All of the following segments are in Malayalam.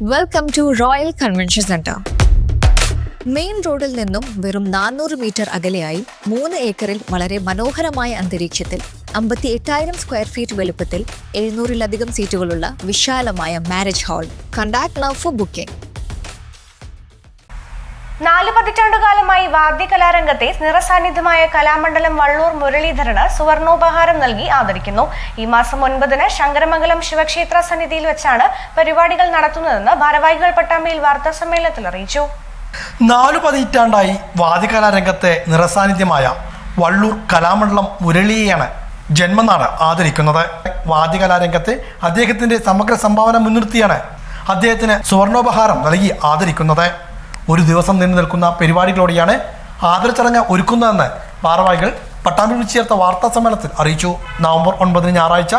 Welcome to royal convention centre main റോഡിൽ നിന്നും വെറും നാനൂറ് മീറ്റർ അകലെയായി മൂന്ന് ഏക്കറിൽ വളരെ മനോഹരമായ അന്തരീക്ഷത്തിൽ അമ്പത്തി എട്ടായിരം സ്ക്വയർ ഫീറ്റ് വലുപ്പത്തിൽ എഴുന്നൂറിലധികം സീറ്റുകളുള്ള വിശാലമായ marriage hall contact now for booking നാല് പതിറ്റാണ്ടുകാലമായി വാദ്യകലാരംഗത്തെ നിറസാന്നിധ്യമായ കലാമണ്ഡലം വള്ളൂർ മുരളീധരന് സുവർണോപഹാരം നൽകി ആദരിക്കുന്നു. ഈ മാസം ഒൻപതിന് ശങ്കരമംഗലം ശിവക്ഷേത്ര സന്നിധിയിൽ വെച്ചാണ് പരിപാടികൾ നടത്തുന്നതെന്ന് ഭാരവാഹികൾ പട്ടാമ്പിയിൽ വാർത്താ സമ്മേളനത്തിൽ അറിയിച്ചു. നാലു പതിറ്റാണ്ടായി വാദ്യകലാരംഗത്തെ നിറസാന്നിധ്യമായ വള്ളൂർ കലാമണ്ഡലം മുരളിയെയാണ് ജന്മനാട് ആദരിക്കുന്നത്. വാദ്യകലാരംഗത്തെ അദ്ദേഹത്തിന്റെ സമഗ്ര സംഭാവന മുൻനിർത്തിയാണ് അദ്ദേഹത്തിന് സുവർണോപഹാരം നൽകി ആദരിക്കുന്നത്. ഒരു ദിവസം നീണ്ടു നിൽക്കുന്ന പരിപാടികളോടെയാണ് ആദരച്ചടങ്ങ് ഒരുക്കുന്നതെന്ന് ഭാരവാഹികൾ പട്ടാമ്പിൽ ചേർത്ത വാർത്താ സമ്മേളനത്തിൽ അറിയിച്ചു. നവംബർ ഒൻപതിന് ഞായറാഴ്ച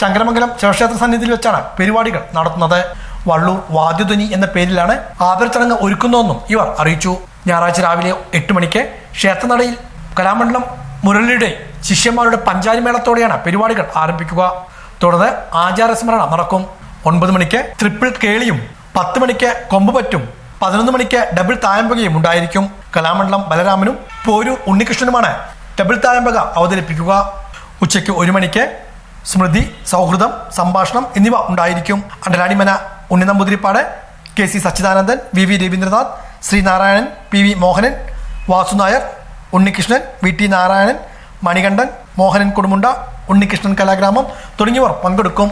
ശങ്കരമംഗലം ശിവക്ഷേത്ര സന്നിധിയിൽ വെച്ചാണ് പരിപാടികൾ നടത്തുന്നത്. വള്ളൂർ വാദ്യധ്വനി എന്ന പേരിലാണ് ആദരച്ചടങ്ങ് ഒരുക്കുന്നതെന്നും ഇവർ അറിയിച്ചു. ഞായറാഴ്ച രാവിലെ എട്ട് മണിക്ക് ക്ഷേത്രനടയിൽ കലാമണ്ഡലം മുരളിയുടെ ശിഷ്യന്മാരുടെ പഞ്ചാരിമേളത്തോടെയാണ് പരിപാടികൾ ആരംഭിക്കുക. തുടർന്ന് ആചാരസ്മരണ നടക്കും. ഒൻപത് മണിക്ക് ട്രിപ്പിൾ കേളിയും പത്ത് മണിക്ക് കൊമ്പുപറ്റും. പതിനൊന്ന് മണിക്ക് ഡബിൾ തായമ്പകയും ഉണ്ടായിരിക്കും. കലാമണ്ഡലം ബലരാമനും പോരൂർ ഉണ്ണികൃഷ്ണനുമാണ് ഡബിൾ തായമ്പക അവതരിപ്പിക്കുക. ഉച്ചയ്ക്ക് ഒരു മണിക്ക് സ്മൃതി സൗഹൃദം സംഭാഷണം എന്നിവ ഉണ്ടായിരിക്കും. Andaladimana Unninamboothirippad K C Sachidanandan V V Raveendranath Sreenarayanan P V Mohanan Vasunair Unnikrishnan V T Narayanan Manikandan Mohanan Kudumunda Unnikrishnan കലാഗ്രാമം തുടങ്ങിയവർ പങ്കെടുക്കും.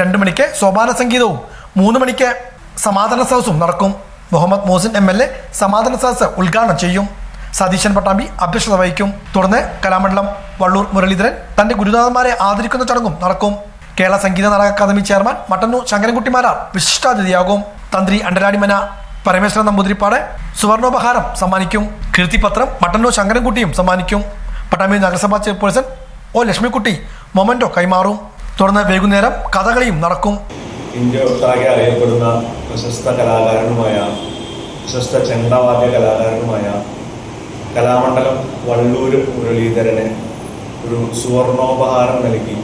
രണ്ട് മണിക്ക് സോപാന സംഗീതവും മൂന്ന് മണിക്ക് സമാധാന സദസ്സും നടക്കും. Muhammad Mohsin M L A സമാധാന സദസ്സ് ഉദ്ഘാടനം ചെയ്യും. സതീശൻ പട്ടാമ്പി അധ്യക്ഷത വഹിക്കും. തുടർന്ന് കലാമണ്ഡലം വള്ളൂർ മുരളീധരൻ തന്റെ ഗുരുനാഥന്മാരെ ആദരിക്കുന്ന ചടങ്ങും നടക്കും. കേരള സംഗീത നാടക അക്കാദമി ചെയർമാൻ മട്ടന്നൂർ ശങ്കരൻകുട്ടിമാരാർ വിശിഷ്ടാതിഥിയാകും. തന്ത്രി അണ്ടരാടിമന പരമേശ്വരൻ നമ്പൂതിരിപ്പാട് സുവർണോപഹാരം സമ്മാനിക്കും. കീർത്തിപത്രം മട്ടന്നൂർ ശങ്കരൻകുട്ടിയും സമ്മാനിക്കും. പട്ടാമ്പി നഗരസഭാ ചെയർപേഴ്സൺ ഒ ലക്ഷ്മിക്കുട്ടി മൊമന്റോ കൈമാറും. തുടർന്ന് വൈകുന്നേരം കഥകളിയും നടക്കും. ഇന്ത്യ ഒട്ടാകെ അറിയപ്പെടുന്ന പ്രശസ്ത കലാകാരനുമായ പ്രശസ്ത ചെണ്ടവാദ്യ കലാകാരനുമായ കലാമണ്ഡലം വള്ളൂർ മുരളീധരനെ ഒരു സുവർണോപഹാരം നൽകി.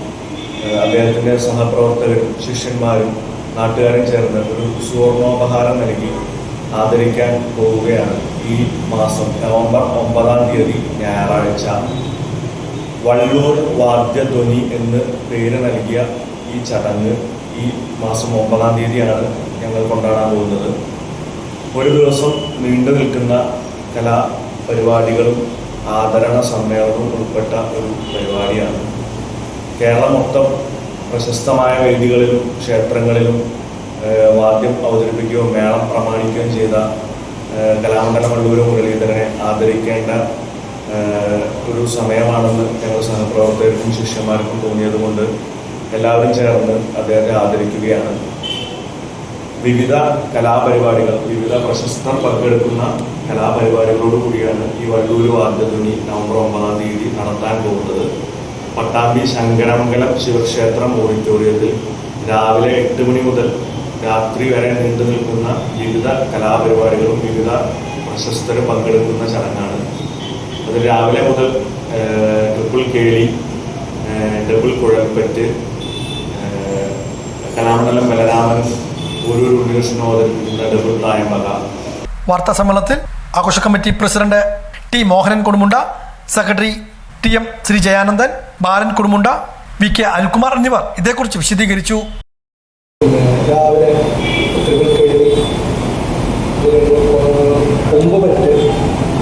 അദ്ദേഹത്തിന്റെ സഹപ്രവർത്തകരും ശിഷ്യന്മാരും നാട്ടുകാരും ചേർന്ന് ഒരു സുവർണോപഹാരം നൽകി ആദരിക്കാൻ പോവുകയാണ് ഈ മാസം നവംബർ ഒമ്പതാം തീയതി ഞായറാഴ്ച. വള്ളൂർ വാദ്യധ്വനി എന്ന് പേര് നൽകിയ ഈ ചടങ്ങ് ഈ മാസം ഒമ്പതാം തീയതിയാണ് ഞങ്ങൾ കൊണ്ടാടാൻ പോകുന്നത്. ഒരു ദിവസം നീണ്ടു നിൽക്കുന്ന കലാ പരിപാടികളും ആദരണ സമ്മേളനവും ഉൾപ്പെട്ട ഒരു പരിപാടിയാണ്. കേരളം മൊത്തം പ്രശസ്തമായ വേദികളിലും ക്ഷേത്രങ്ങളിലും വാദ്യം അവതരിപ്പിക്കുകയും മേളം പ്രമാണിക്കുകയും ചെയ്ത കലാമണ്ഡലം വള്ളൂർ മുരളീധരനെ ആദരിക്കേണ്ട ഒരു സമയമാണെന്ന് ഞങ്ങൾ സഹപ്രവർത്തകർക്കും ശിഷ്യന്മാർക്കും തോന്നിയതുകൊണ്ട് എല്ലാവരും ചേർന്ന് അദ്ദേഹത്തെ ആദരിക്കുകയാണ്. വിവിധ കലാപരിപാടികൾ വിവിധ പ്രശസ്തർ പങ്കെടുക്കുന്ന കലാപരിപാടികളോട് കൂടിയാണ് ഈ വള്ളൂർ വാദ്യധ്വനി നവംബർ ഒമ്പതാം തീയതി നടത്താൻ പോകുന്നത്. പട്ടാമ്പി ശങ്കരമംഗലം ശിവക്ഷേത്രം ഓഡിറ്റോറിയത്തിൽ രാവിലെ എട്ട് മണി മുതൽ രാത്രി വരെ നീണ്ടു നിൽക്കുന്ന വിവിധ കലാപരിപാടികളും വിവിധ പ്രശസ്തരും പങ്കെടുക്കുന്ന ചടങ്ങാണ്. അത് രാവിലെ മുതൽ ഡബിൾ കേളി ഡബിൾ കുഴൽപ്പറ്റ് കലാമണ്ഡലം ബലരാമനും ഓരോരോ ഉണ്ണികൃഷ്ണനും അവതരിപ്പിക്കുന്ന ഡബിൾ തായമ്പക വാർത്താ സമ്മേളനത്തിൽ ആഘോഷ committee president T Mohanan Kodumunda secretary T M Sree Jayanandan Balan Kodumunda V K Anilkumar എന്നിവർ ഇതേക്കുറിച്ച് വിശദീകരിച്ചു. രാവിലെ കൊമ്പുപറ്റ്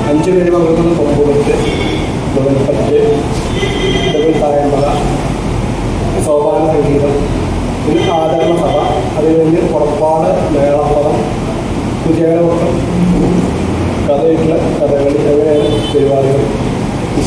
അഞ്ച് പേര് പങ്കെടുക്കുന്ന കൊമ്പുപറ്റ് മുതൽപ്പറ്റ് ഡബിൾ തായമ്പക സോപാന സംഗീതം ഒരു ആദരണ സഭ അത് കഴിഞ്ഞ് പുറപ്പാട് മേളപ്പുറം കുചേലവട്ടം കഥയിട്ടുള്ള കഥകളി അങ്ങനെയാണ് പരിപാടികൾ